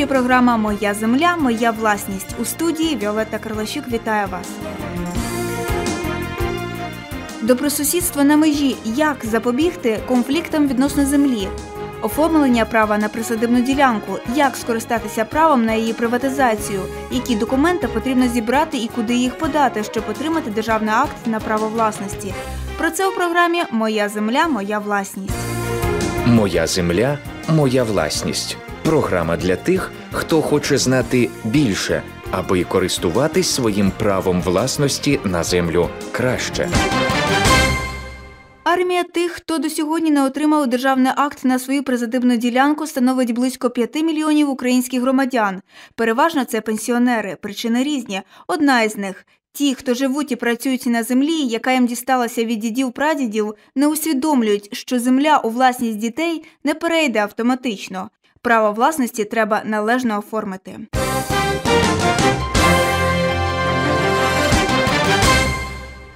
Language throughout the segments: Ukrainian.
ефірі програма Моя земля, моя власність у студії Віолетта Карлащук вітає вас. Добросусідство на межі. Як запобігти конфліктам відносно землі? Оформлення права на присадибну ділянку, як скористатися правом на її приватизацію, які документи потрібно зібрати і куди їх подати, щоб отримати державний акт на право власності. Про це у програмі Моя земля, моя власність. Моя земля, моя власність. Програма для тих, хто хоче знати більше, аби користуватись своїм правом власності на землю краще. Армія тих, хто до сьогодні не отримав державний акт на свою призадибну ділянку, становить близько 5 мільйонів українських громадян. Переважно це пенсіонери. Причини різні. Одна із них ті, хто живуть і працюють на землі, яка їм дісталася від дідів прадідів, не усвідомлюють, що земля у власність дітей не перейде автоматично. Право власності треба належно оформити.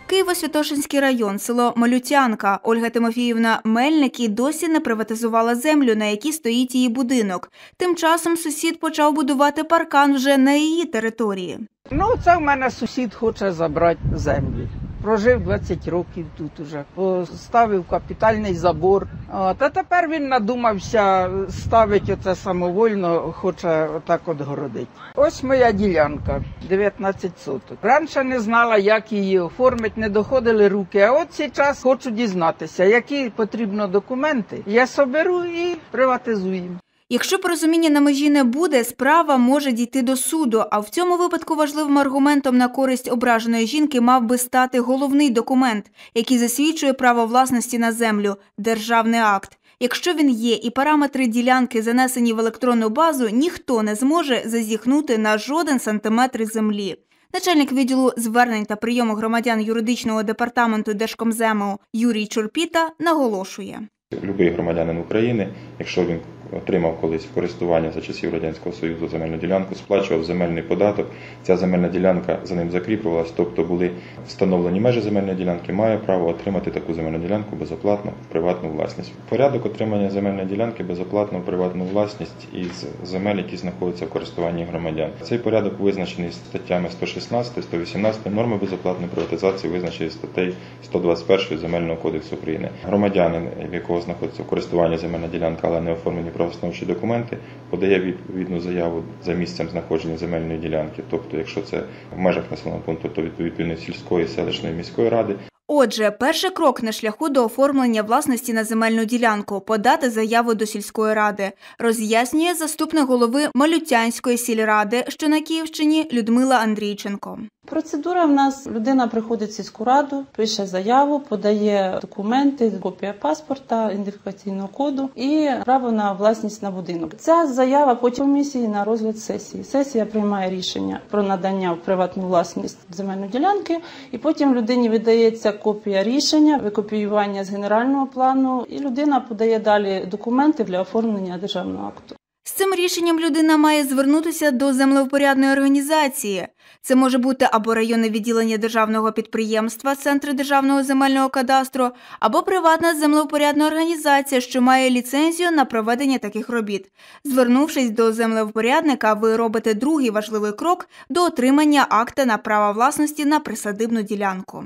Києво-Святошинський район, село Малютянка. Ольга Тимофіївна Мельник і досі не приватизувала землю, на якій стоїть її будинок. Тим часом сусід почав будувати паркан вже на її території. Ну, це в мене сусід хоче забрати землю. Прожив 20 років тут уже, поставив капітальний забор. От, а тепер він надумався ставити оце самовольно, хоче отак от городити. Ось моя ділянка, 19 соток. Раніше не знала, як її оформити, не доходили руки. А от зараз хочу дізнатися, які потрібно документи. Я соберу і приватизуємо. Якщо порозуміння на межі не буде, справа може дійти до суду. А в цьому випадку важливим аргументом на користь ображеної жінки мав би стати головний документ, який засвідчує право власності на землю державний акт. Якщо він є і параметри ділянки занесені в електронну базу, ніхто не зможе зазіхнути на жоден сантиметр землі. Начальник відділу звернень та прийому громадян юридичного департаменту Держкомзему Юрій Чурпіта наголошує. Любий громадянин України, якщо він отримав колись в користування за часів радянського союзу земельну ділянку, сплачував земельний податок. Ця земельна ділянка за ним закріплювалась, тобто були встановлені межі земельної ділянки, має право отримати таку земельну ділянку безоплатно в приватну власність. Порядок отримання земельної ділянки безоплатно в приватну власність із земель, які знаходяться в користуванні громадян. Цей порядок визначений статтями 116, 118, норми безоплатної приватизації визначені статтею 121 земельного кодексу України. Громадянин, в якого знаходиться в користуванні земельна ділянка, але не оформлені правостановчі документи, подає відповідну заяву за місцем знаходження земельної ділянки. Тобто, якщо це в межах населеного пункту, то відповідно сільської, селищної міської ради. Отже, перший крок на шляху до оформлення власності на земельну ділянку подати заяву до сільської ради, роз'яснює заступник голови Малютянської сільради, що на Київщині Людмила Андрійченко. Процедура в нас людина приходить в сільську раду, пише заяву, подає документи, копія паспорта, ідентифікаційного коду і право на власність на будинок. Ця заява потім комісії на розгляд сесії. Сесія приймає рішення про надання в приватну власність земельної ділянки, і потім людині видається копія рішення, викопіювання з генерального плану, і людина подає далі документи для оформлення державного акту. З цим рішенням людина має звернутися до землевпорядної організації. Це може бути або районне відділення державного підприємства, центри державного земельного кадастру, або приватна землевпорядна організація, що має ліцензію на проведення таких робіт. Звернувшись до землевпорядника, ви робите другий важливий крок до отримання акта на право власності на присадибну ділянку.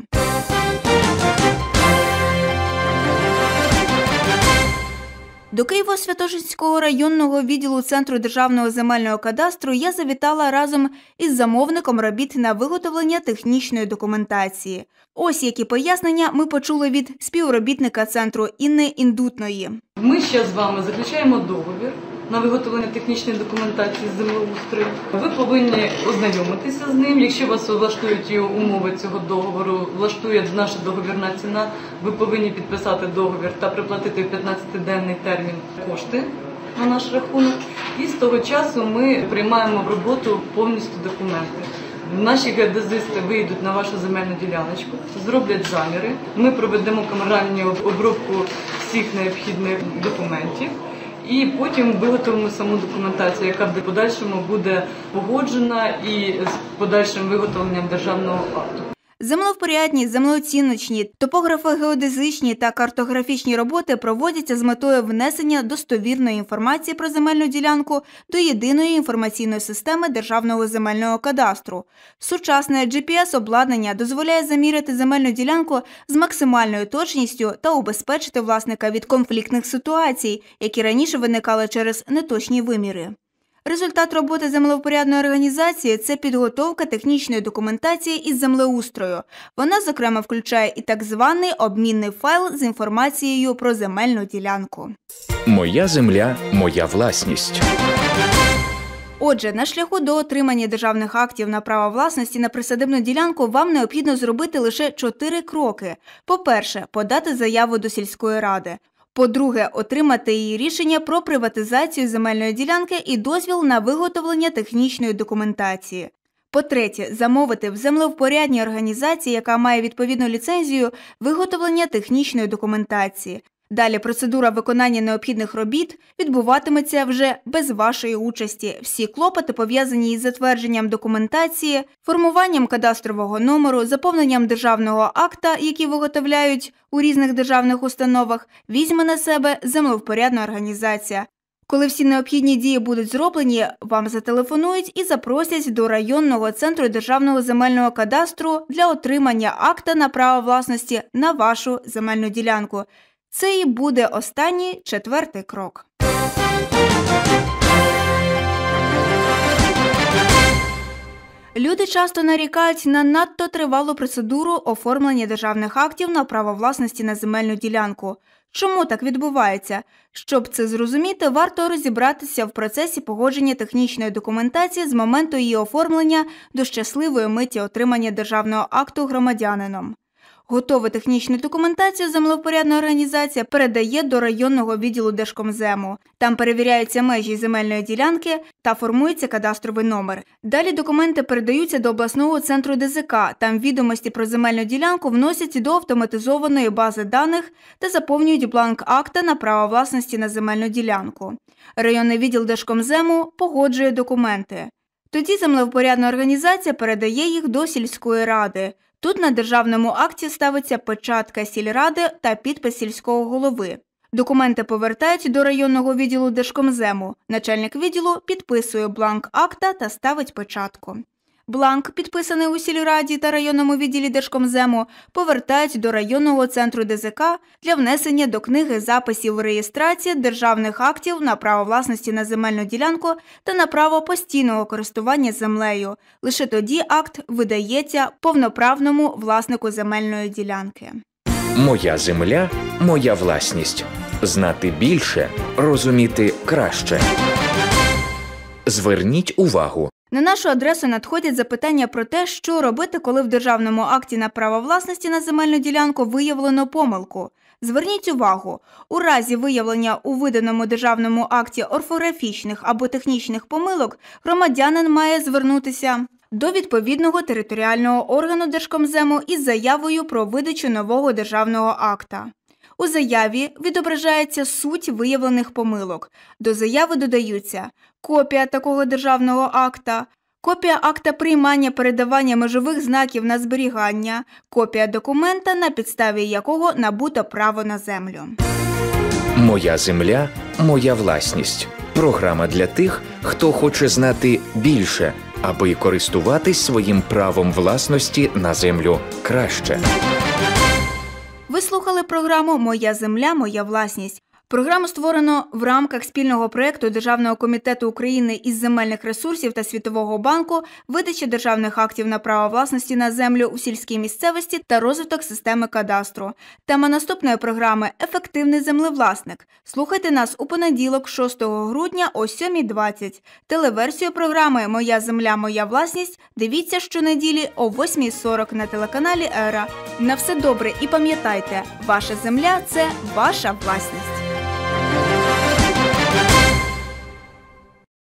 До Києво-Святошинського районного відділу Центру державного земельного кадастру я завітала разом із замовником робіт на виготовлення технічної документації. Ось які пояснення ми почули від співробітника центру Інни Індутної. Ми ще з вами заключаємо договір на виготовлення технічної документації з землеустрою. Ви повинні ознайомитися з ним. Якщо вас влаштують його умови цього договору, влаштує наша договірна ціна. Ви повинні підписати договір та приплатити в 15-денний термін кошти на наш рахунок. І з того часу ми приймаємо в роботу повністю документи. Наші геодезисти вийдуть на вашу земельну діляночку, зроблять заміри. Ми проведемо камеральну обробку всіх необхідних документів. І потім виготовимо саму документацію, яка в подальшому буде погоджена і з подальшим виготовленням державного акту. Землевпорядні, землеоціночні, топографо-геодезичні та картографічні роботи проводяться з метою внесення достовірної інформації про земельну ділянку до єдиної інформаційної системи Державного земельного кадастру. Сучасне GPS-обладнання дозволяє заміряти земельну ділянку з максимальною точністю та убезпечити власника від конфліктних ситуацій, які раніше виникали через неточні виміри. Результат роботи землевпорядної організації це підготовка технічної документації із землеустрою. Вона, зокрема, включає і так званий обмінний файл з інформацією про земельну ділянку. Моя земля, моя власність. Отже, на шляху до отримання державних актів на право власності на присадибну ділянку вам необхідно зробити лише чотири кроки. По-перше, подати заяву до сільської ради. По-друге, отримати її рішення про приватизацію земельної ділянки і дозвіл на виготовлення технічної документації. По-третє, замовити в землевпорядній організації, яка має відповідну ліцензію, виготовлення технічної документації. Далі процедура виконання необхідних робіт відбуватиметься вже без вашої участі. Всі клопоти пов'язані із затвердженням документації, формуванням кадастрового номеру, заповненням державного акта, які виготовляють у різних державних установах, візьме на себе землевпорядна організація. Коли всі необхідні дії будуть зроблені, вам зателефонують і запросять до районного центру державного земельного кадастру для отримання акта на право власності на вашу земельну ділянку. Це і буде останній четвертий крок. Люди часто нарікають на надто тривалу процедуру оформлення державних актів на право власності на земельну ділянку. Чому так відбувається? Щоб це зрозуміти, варто розібратися в процесі погодження технічної документації з моменту її оформлення до щасливої миті отримання державного акту громадянином. Готову технічну документацію землевпорядна організація передає до районного відділу Держкомзему. Там перевіряються межі земельної ділянки та формується кадастровий номер. Далі документи передаються до обласного центру ДЗК. Там відомості про земельну ділянку вносять до автоматизованої бази даних та заповнюють бланк акта на право власності на земельну ділянку. Районний відділ Держкомзему погоджує документи. Тоді землевпорядна організація передає їх до сільської ради. Тут на державному акті ставиться печатка сільради та підпис сільського голови. Документи повертають до районного відділу Держкомзему. Начальник відділу підписує бланк акта та ставить печатку. Бланк, підписаний у сільраді та районному відділі Держкомзему, повертають до районного центру ДЗК для внесення до книги записів реєстрації державних актів на право власності на земельну ділянку та на право постійного користування землею. Лише тоді акт видається повноправному власнику земельної ділянки. Моя земля, моя власність. Знати більше, розуміти краще. Зверніть увагу. На нашу адресу надходять запитання про те, що робити, коли в державному акті на право власності на земельну ділянку виявлено помилку. Зверніть увагу, у разі виявлення у виданому державному акті орфографічних або технічних помилок громадянин має звернутися до відповідного територіального органу Держкомзему із заявою про видачу нового державного акта. У заяві відображається суть виявлених помилок. До заяви додаються копія такого державного акта, копія акта приймання передавання межових знаків на зберігання, копія документа, на підставі якого набуто право на землю. Моя земля, моя власність. Програма для тих, хто хоче знати більше, аби користуватись своїм правом власності на землю краще. Ви слухали програму Моя земля, моя власність. Програму створено в рамках спільного проєкту Державного комітету України із земельних ресурсів та Світового банку, видачі державних актів на право власності на землю у сільській місцевості та розвиток системи кадастру. Тема наступної програми Ефективний землевласник. Слухайте нас у понеділок, 6 грудня о 7.20. Телеверсію програми Моя земля, моя власність. Дивіться щонеділі о 8.40 на телеканалі Ера. На все добре і пам'ятайте, ваша земля це ваша власність.